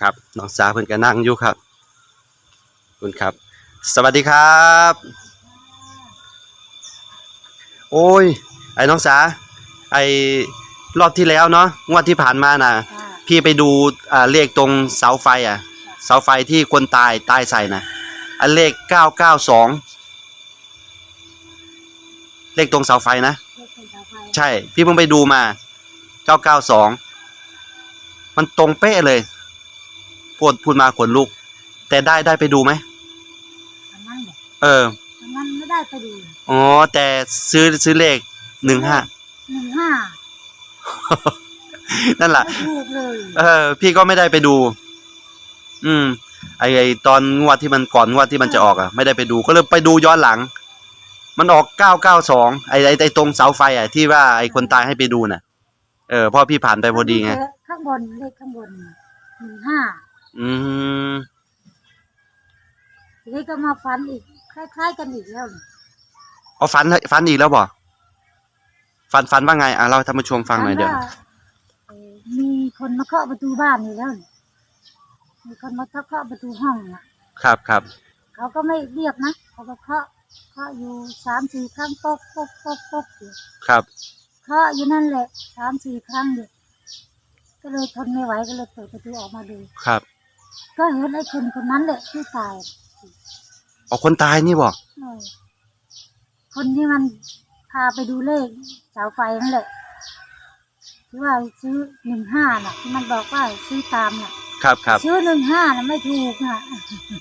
ครับน้องสาวเพิ่นก็นั่งอยู่ครับขอบคุณครับ สวัสดีครับ โอ้ย ไอ้น้องสา ไอ้รอบที่แล้วเนาะงวดที่ผ่านมาน่ะค่ะพี่ไปดูอ่าเลขตรงเสาไฟอะ เสาไฟที่คนตายตายใส่นะอันเลขเก้าเก้าสองเลขตรงเสาไฟนะเลขเป็นเสาไฟใช่ พี่เพิ่งไปดูมาเก้าเก้าสองมันตรงเป๊ะเลย พูดพูดมาขนลุก แต่ได้ได้ไปดูไหมอันนั้นบอกเอออันนั้นไม่ได้ไปดูอ๋อแต่ซื้อซื้อเลขหนึ่งห้า หนึ่งห้านั่นแหละ ไม่ถูกเลยเออ พี่ก็ไม่ได้ไปดู อืม ไอไอตอนงวดที่มันก่อนงวดที่มันจะออกอะ ไม่ได้ไปดูก็เลยไปดูย้อนหลัง มันออกเก้าเก้าสองไอไอไอตรงเสาไฟอะที่ว่าไอคนตายให้ไปดูน่ะ เออพ่อพี่ผ่านไปพอดีไง ข้างบนเลขข้างบนหนึ่งห้า อืมทีนี้ก็มาฟันอีก คล้าย ๆ กันอีกแล้วนี่เอาฝันฝันอีกแล้วบ่ฝันฝันว่าไงอะเราให้ท่านผู้ชมฟังหน่อยเดี๋ยว ฝัว่าเอ่อมีคนมาเคาะประตูบ้านนี่แล้วนี่มีคนมาเคาะประตูห้องอะครับครับเขาก็ไม่เรียกนะเขาก็เคาะเคาะอยู่สามสี่ครั้งป๊อกป๊อกป๊อกป๊อกอยู่ครับเคาะอยู่นั่นแหละสามสี่ครั้งอยู่ก็เลยทนไม่ไหวก็เลยเปิดประตูออกมาดู ครับ ก็เห็นไอ้คนคนนั้นแหละที่ตายเอาคนตายนี่บ่เออคนที่มันพาไปดูเลขเสาไฟนั่นแหละที่ว่าซื้อหนึ่งห้าน่ะที่มันบอกว่าซื้อตามน่ะ ครับครับซื้อหนึ่งห้าน่ะไม่ถูกน่ะ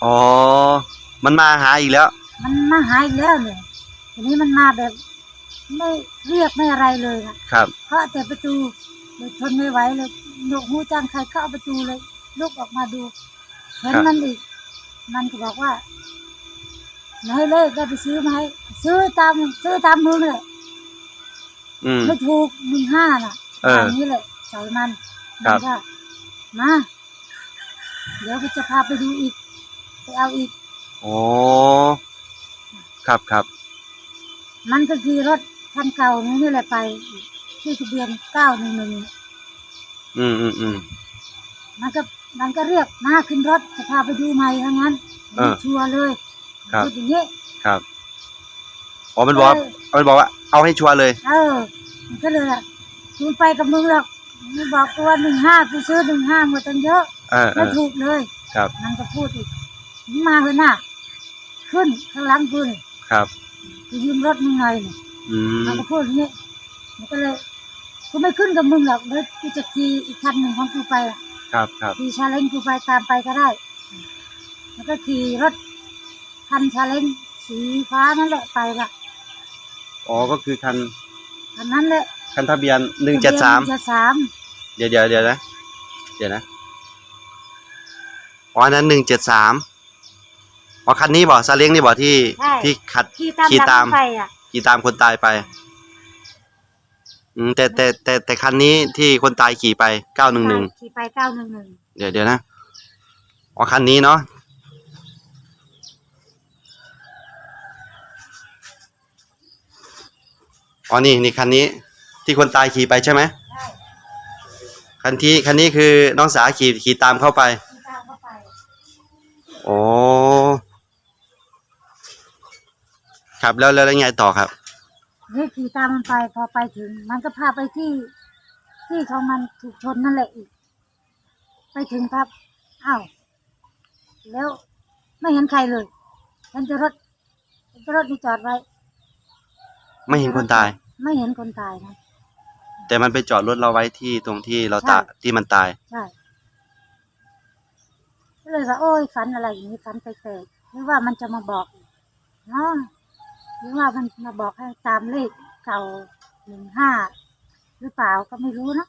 อ๋อมันมาหาอีกแล้ว มันมาหายอีกแล้วเนี่ยทีนี้มันมาแบบ ไม่เรียกไม่อะไรเลยนะครับเคาะแต่ประตูเลยทนไม่ไหวเลยหนวกหูจังใครเข้าประตูเลย ลุกออกมาดู เห็นครับมันอีก มันก็บอกว่าไหนเลขได้ไปซื้อไหมซื้อตามซื้อตามมึงเลยอืมไม่ถูกหนึ่งห้าน่ะเออย่างนี้เลยใส่มันครับมันก็มาเดี๋ยวก็จะพาไปดูอีก ไปเอาอีกโอ้ครับครับ มันก็คือรถคันเก่านี่นี่แหละไป ที่ทะเบียนเก้าหนึ่งหนึ่งอืมอืมอืมมันก็ มันก็เรียกมาขึ้นรถจะพาไปดูใหม่ทั้งนั้นเออชัวร์เลยครับ พูดอย่างนี้ ครับอ๋อมันบอกว่ามันบอกว่าเอาให้ชัวร์เลย เออมันก็เลยอะกูไปกับมึงหรอกมึงบอกตัวหนึ่งห้ากูซื้อหนึ่งห้าหมดตั้งเยอะเออเอไม่อ ถูกเลยครับ มันก็พูดอีกมึงมาเถอะนะขึ้นข้างหลังกูนี่ครับ กูยืมรถมึงหน่อยนี่ อืม มันก็พูดอย่างนี้มันก็เลยกูไม่ขึ้นกับมึงหรอกเดี๋ยวกูจะขี่อีกคันหนึ่งของกูไปอะ ครับครับขี่ชาเล้งกูไปตามไปก็ได้ แล้วก็ขี่รถคันชาเล้งสีฟ้านั่นแหละไปละอ๋อก็คือคันคันนั้นแหละคันทะเบียนหนึ่งเจ็ดสามเจ็ดสามเดี๋ยวเดี๋ยวเดี๋ยวนะเดี๋ยวนะอ๋ออันนั้นหนึ่งเจ็ดสามอ๋อคันนี้บ่ซาเล้งนี่บ่ที่ที่ขัดขี่ตามขี่หลังตามไปอะขี่ตามคนตายไป อืมแต่แต่แต่แต่คันนี้ที่คนตายขี่ไปเก้าหนึ่งหนึ่งขี่ไปเก้าหนึ่งหนึ่งเดี๋ยวเดี๋ยวนะอ๋อคันนี้เนาะอ๋อนี่นี่คันนี้ที่คนตายขี่ไปใช่ไหมใช่คันที่คันนี้คือน้องสาขี่ขี่ตามเข้าไปขี่ตามเข้าไปโอ้ครับแล้วแล้วแล้วไงต่อครับ นี่ขี่ตามมันไปพอไปถึง มันก็พาไปที่ที่ของมันถูกชนนั่นแหละอีก ไปถึงครับอ้าวแล้วไม่เห็นใครเลยเห็นแต่รถเห็นแต่รถที่จอดไว้ ไม่เห็นคนตาย ไม่เห็นคนตายนะ แต่มันไปจอดรถเราไว้ที่ตรงที่เราตาใช่ ที่มันตาย ใช่ก็เลยว่าโอ้ยฝันอะไรอย่างนี้ฝันแปลกๆหรือว่ามันจะมาบอกอีกเนาะ หรือว่ามันมาบอกให้ตามเลขเก่าหนึ่งห้าหรือเปล่าก็ไม่รู้นะ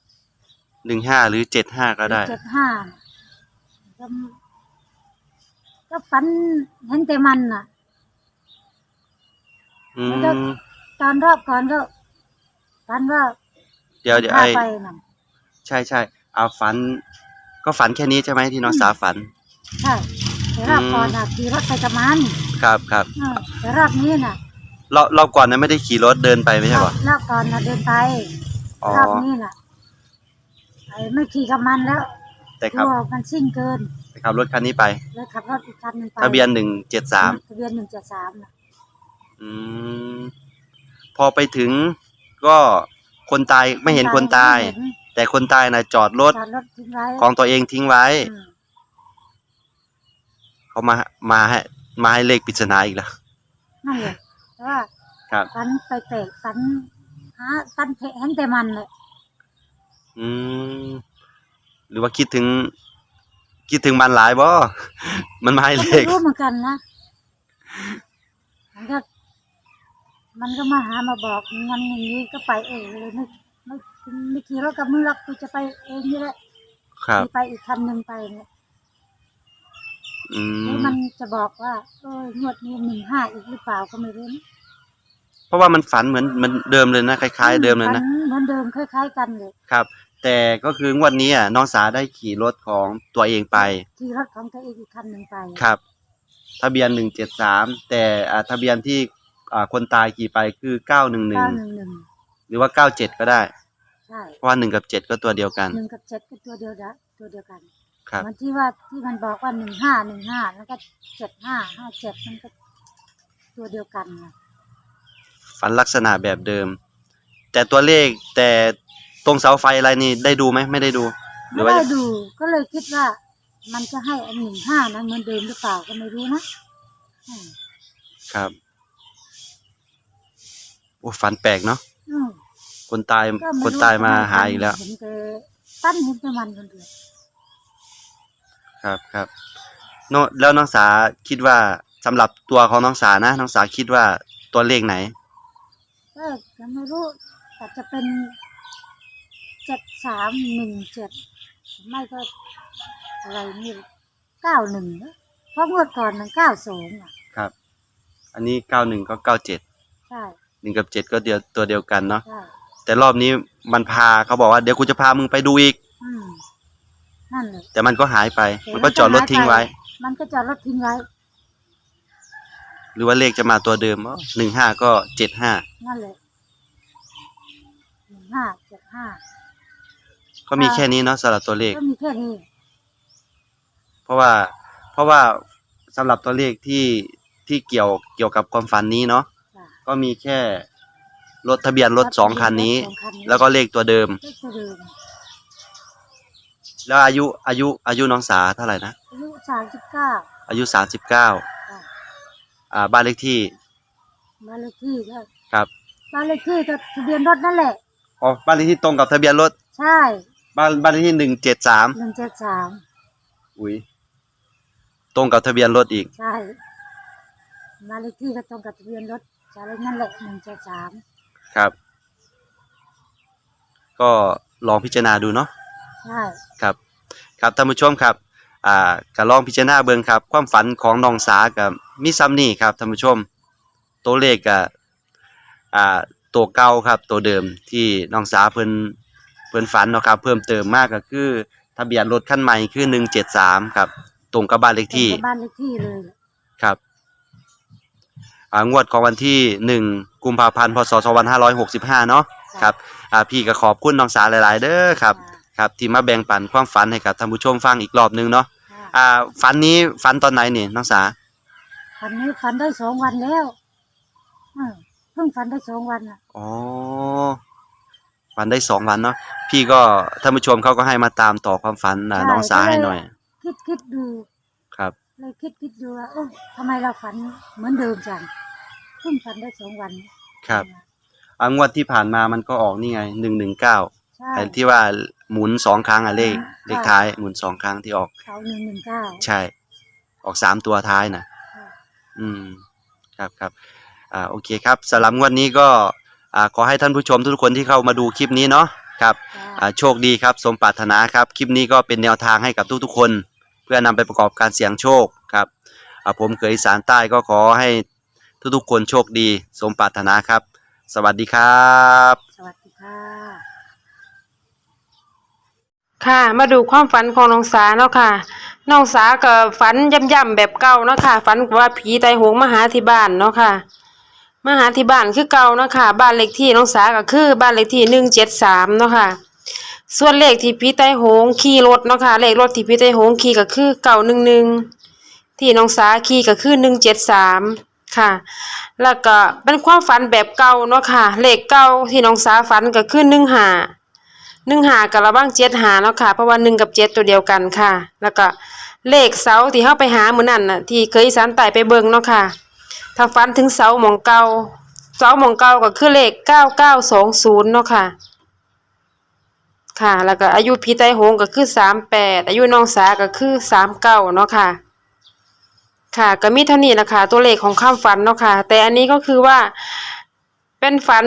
หนึ่งห้าหรือเจ็ดห้าก็ได้ เจ็ดห้าก็ก็ฝันเห็นแต่มันน่ะ อืแล้วมตอนรอบก่อนก็ฝันว่าเดี๋ยวเดี๋ยวพาไอ้ไปน่ะ ใช่ใช่เอาฝัน ก็ฝันแค่นี้ใช่ไหมที่น้องสาฝัน ใช่แต่รอบก่อนน่ะขี่รถไปกับมันครับครับ เออแต่รอบนี้น่ะ รอบรอบก่อนนั้นไม่ได้ขี่รถเดินไปไม่ใช่ปะรอบก่อนน่ะเดินไปอ๋อรอบนี้น่ะไอ้ไม่ขี่กับมันแล้วแต่กขับลัวมันซิ่งเกินแต่ขับรถคันนี้ไป เลยขับรถอีกคันหนึ่งไปทะเบียนหนึ่งเจ็ดสามทะเบียนหนึ่งเจ็ดสามนะอืมพอไปถึงก็คนตายไม่เห็นคนตาย ไม่เห็นแต่คนตายนะจอดรถจอดรถทิ้งไว้ของตัวเองทิ้งไว้ อืมเขามามาให้มาให้เลขปริศนาอีกแล้วนั่นแหละแต่ ว่าครับ ฝันไปเตะฝันหาฝันเทเห็นแต่มันเลยอืมหรือว่าคิดถึง คิดถึงมันหลายบ่ มันมาให้ก็เลไม่ขรู้เหมือนกันนะมันก็มันก็มาหามาบอกงั้นอย่างนี้ก็ไปเองเลยไม่ไม่ไม่ขี่รถกับมึงหรอกกูจะไปเองนี่แหละครับขี่ไปอีกคันหนึ่งไปเนี่ย อืแล้วมมันจะบอกว่าเอองวดนี้หนึ่งห้าอีกหรือเปล่าก็ไม่รู้นะเพราะว่ามันฝันเหมือนเหมือนเดิมเลยนะคล้าย ๆ เดิมเลยนะฝัเหมือนเดิมคล้าย ๆ กันเลยครับ แต่ก็คืองวดนี้อะน้องสาได้ขี่รถของตัวเองไปขี่รถของตัวเองอีกคันหนึ่งไปครับ ทะเบียนหนึ่งเจ็ดสามแต่อ่าทะเบียนที่อ่าคนตายขี่ไปคือเก้าหนึ่งหนึ่งเก้าหนึ่งหนึ่งหรือว่าเก้าเจ็ดก็ได้ ใช่เพราะว่าหนึ่งกับเจ็ดก็ตัวเดียวกัน หนึ่งกับเจ็ดก็ตัวเดียวนะตัวเดียวกัน ครับเหมันที่ว่าที่มันบอกว่าหนึ่งห้าหนึ่งห้าแล้วก็เจ็ดห้าห้าเจ็ดมันก็ตัวเดียวกันนะฝันลักษณะแบบเดิม แต่ตัวเลขแต่ตรงเสาไฟอะไรนี่ได้ดูไหมไม่ได้ดูหรืไม่อว่าได้ดูก็เลยคิดว่า มันจะให้อันหนึ่งห้านะเหมือนเดิมหรือเปล่าก็ไม่รู้นะอืมครับโอ้ฝันแปลกเนาะอืมคนตายก็ไรู้คนตายมาหาอีกแล้ว เห็นแต่ตั้นเห็นแต่มันคนเดียว ครับครับโนแล้วน้องสาคิดว่าสำหรับตัวของน้องสานะน้องสาคิดว่าตัวเลขไหนก็ยังไม่รู้แต่จะเป็นเจ็ดสามหนึ่งเจ็ดไม่ก็อะไรนี่เก้าหนึ่งเพราะงวดก่อนมันเก้าสองอะครับ อันนี้เก้าหนึ่งก็เก้าเจ็ดใช่หนึ่งกับเจ็ดก็เดียวตัวเดียวกันเนาะใช่แต่รอบนี้มันพาเขาบอกว่าเดี๋ยวกูจะพามึงไปดูอีก อืม นั่นเลยแต่มันก็หายไปมันก็จอดรถทิ้งไว้มันก็จอดรถทิ้งไว้ หรือว่าเลขจะมาตัวเดิมหนึ่งห้าก็เจ็ดห้านั่นเลยหนึ่งห้าเจ็ดห้าก็มีแค่นี้เนาะสำหรับตัวเลข ก็มีแค่นี้ เพราะว่าเพราะว่าสำหรับตัวเลขที่ที่เกี่ยวเกี่ยวกับความฝันนี้เนาะจ้ะ ก็มีแค่รถทะเบียนรถสองคันนี้สองคันนี้แล้วก็เลขตัวเดิมเลขตัวเดิม แล้วอายุอายุอายุน้องสาเท่าไหร่นะ อายุสามสิบเก้าอายุสามสิบเก้าอ่าบ้านเลขที่บ้านเลขที่ก็ครับบ้านเลขที่ก็ทะเบียนรถนั่นแหละอ๋อบ้านเลขที่ตรงกับทะเบียนรถ ใช่บ้านบ้านเลขที่หนึ่งเจ็ดสามหนึ่งเจ็ดสามอุ้ยตรงกับทะเบียนรถอีก ใช่บ้านเลขที่ก็ตรงกับทะเบียนรถใช่นั่นแหละหนึ่งเจ็ดสามครับ ก็ลองพิจารณาดูเนาะใช่ ครับครับท่านผู้ชมครับอ่าก็ลองพิจารณาเบิ่งครับ ความฝันของน้องสากับมีซ้ำนี่ครับท่านผู้ชม ตัวเลขกับอ่าตัวเก่าครับ ตัวเดิมที่น้องสาเพิ่นเพิ่นฝันเนาะครับ เพิ่มเติมมากก็คือ ทะเบียนรถคันใหม่คือ173ครับ ตรงกับบ้านเลขที่ตรงกับบ้านเลขที่เลย ครับอ่างวดของวันที่หนึ่งกุมภาพันธ์พศ2565เนาะครับอ่าพี่ก็ขอบคุณน้องสาหลาย ๆ เด้อครับ ค รับ ที่มาแบ่งปันความฝันให้กับท่านผู้ชมฟังอีกรอบนึงเนาะค่ะอ่าฝันนี้ฝันตอนไหนนี่น้องสาฝันนี้ฝันได้สองวันแล้วเออเพิ่งฝันได้สองวันอะอ๋อฝันได้สองวันเนาะพี่ก็ท่านผู้ชมเขาก็ให้มาตามต่อความฝันอ่าน้องสาให้หน่อย คิดคิดดูครับเลยคิดคิดดูว่าเอ้าทำไมเราฝันเหมือนเดิมจังเพิ่งฝันได้สองวัน ครับอ่างวดที่ผ่านมามันก็ออกนี่ไงหนึ่งหนึ่งเก้า ใช่ไอ้ที่ว่าหมุนสองครั้งอะเลขอืมเลขท้ายหมุนสองครั้งที่ออก เขาหนึ่งหนึ่งเก้า ใช่ ออกสามตัวท้ายนะอืม ครับครับอ่าโอเคครับสำหรับงวดนี้ก็อ่าขอให้ท่านผู้ชมทุกคนที่เข้ามาดูคลิปนี้เนาะครับอ่าโชคดีครับ สมปรารถนาครับ คลิปนี้ก็เป็นแนวทางให้กับทุกๆคน เพื่อนำไปประกอบการเสี่ยงโชคครับอ่าผมเคยอีสารใต้ก็ขอให้ทุกๆคนโชคดี สมปรารถนาครับ สวัสดีครับ สวัสดีค่ะ ค่ะมาดูความฝันของน้องสาเนาะค่ะ น้องสาก็ฝันย่ำๆแบบเก่าเนาะค่ะฝันว่าผีไตายโหงมาหาที่บ้านเนาะค่ะมาหาที่บ้านคือเก่าเนาะค่ะ บ้านเลขที่น้องสาก็คือบ้านเลขที่หนึ่งเจ็ดสามเนาะค่ะ ส่วนเลขที่พี่ไต้โหงขี่รถเนาะค่ะเลขรถที่พี่ไต้โหงขี่ก็คือเก่าหนึ่งหนึ่งที่น้องสาขี่ก็คือหนึ่งเจ็ดสามค่ะ แล้วก็เป็นความฝันแบบเก่าเนาะค่ะเลขเก่าที่น้องสาฝันก็คือหนึ่งห้า หนึ่งหากับระบ้างเจ็ดหาเนาะค่ะ เพราะว่าหนึ่งกับเจ็ดตัวเดียวกันค่ะ แล้วก็เลขเสาที่เข้าไปหาเหมือนั่นน่ะที่เคยสานไต่ไปเบิ่งเนาะค่ะ ถ้าฝันถึงเสาหมองเก่าเสาหมองเก่าก็คือเลขเก้าเก้าสองศูนย์เนาะค่ะ ค่ะ แล้วก็อายุพี่ไต้หงก็คือสามแปดอายุน้องสาก็คือสามเก้าเนาะค่ะค่ะก็มีเท่านี้แหละค่ะตัวเลขของข้ามฝันเนาะค่ะ แต่อันนี้ก็คือว่าเป็นฝัน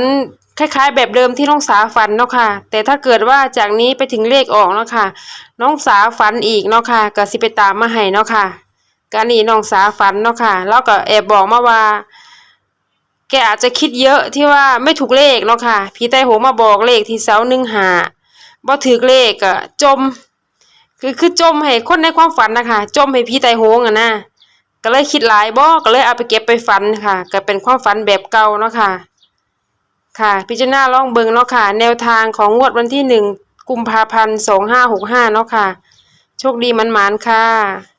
คล้ายๆ แบบเดิมที่น้องสาฝันเนาะค่ะ แต่ถ้าเกิดว่าจากนี้ไปถึงเลขออกเนาะค่ะ น้องสาฝันอีกเนาะค่ะก็สิไปตามมาให้เนาะค่ะการนี้น้องสาฝันเนาะค่ะแล้วก็แอบบอกมาว่า แกอาจจะคิดเยอะที่ว่าไม่ถูกเลขเนาะค่ะพี่ไต้โหงมาบอกเลขที่เสาหนึ่งหาบ่ถือเลขอะจม คือคือจมให้คนในความฝันนะคะจมให้พี่ไต้โหงอะนะก็เลยคิดหลายบ่ก็เลยเอาไปเก็บไปฝันค่ะ ก็เป็นความฝันแบบเก่าเนาะค่ะ ค่ะ พิจารณาล่องเบิงเนาะค่ะ แนวทางของงวดวันที่หนึ่งกุมภาพันธ์สองห้าหกห้าเนาะค่ะ โชคดีมันหมานค่ะ